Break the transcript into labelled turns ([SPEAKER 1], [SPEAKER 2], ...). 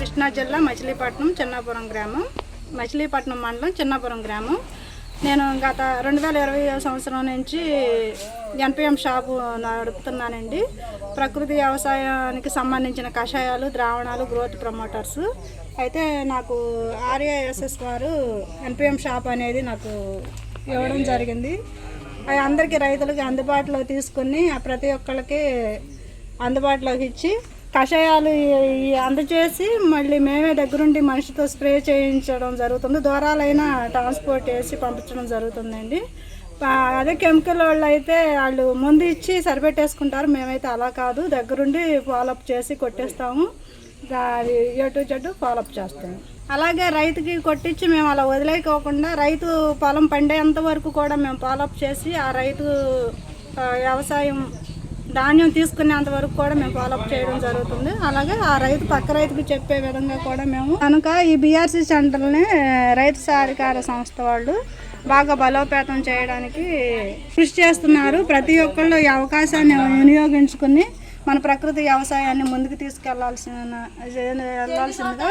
[SPEAKER 1] కృష్ణా జిల్లా మచిలీపట్నం చిన్నాపురం గ్రామం. మచిలీపట్నం మండలం చిన్నాపురం గ్రామం. నేను గత రెండు వేల ఇరవై సంవత్సరం నుంచి ఎన్పిఎం షాపు నడుపుతున్నానండి. ప్రకృతి వ్యవసాయానికి సంబంధించిన కషాయాలు ద్రావణాలు గ్రోత్ ప్రమోటర్స్ అయితే నాకు ఆర్ఏఎస్ఎస్ వారు ఎన్పిఎం షాప్ అనేది నాకు ఇవ్వడం జరిగింది. అవి అందరికీ రైతులకి అందుబాటులో తీసుకుని ప్రతి ఒక్కళ్ళకి అందుబాటులోకి ఇచ్చి కషాయాలు ఈ- అందచేసి మళ్ళీ మేమే దగ్గరుండి మనిషితో స్ప్రే చేయించడం జరుగుతుంది. దూరాలైనా ట్రాన్స్పోర్ట్ చేసి పంపించడం జరుగుతుందండి. అదే కెమికల్ వాళ్ళు అయితే వాళ్ళు ముందు ఇచ్చి సరిపెట్టేసుకుంటారు. మేమైతే అలా కాదు. దగ్గరుండి ఫాలోఅప్ చేసి కొట్టేస్తాము. అది ఎటు చెట్టు ఫాలోఅప్ చేస్తాము. అలాగే రైతుకి కొట్టించి మేము అలా వదిలేకోకుండా రైతు పొలం పండేంత వరకు కూడా మేము ఫాలోఅప్ చేసి ఆ రైతు వ్యవసాయం ధాన్యం తీసుకునేంత వరకు కూడా మేము ఫాలోఅప్ చేయడం జరుగుతుంది. అలాగే ఆ రైతు పక్క రైతుకు చెప్పే విధంగా కూడా మేము కనుక ఈ బీఆర్సీ సెంటర్ని రైతు సహకార సంస్థ వాళ్ళు బాగా బలోపేతం చేయడానికి కృషి చేస్తున్నారు. ప్రతి ఒక్కళ్ళు ఈ అవకాశాన్ని వినియోగించుకుని మన ప్రకృతి వ్యవసాయాన్ని ముందుకు తీసుకెళ్ళాల్సిన వెళ్ళాల్సిందిగా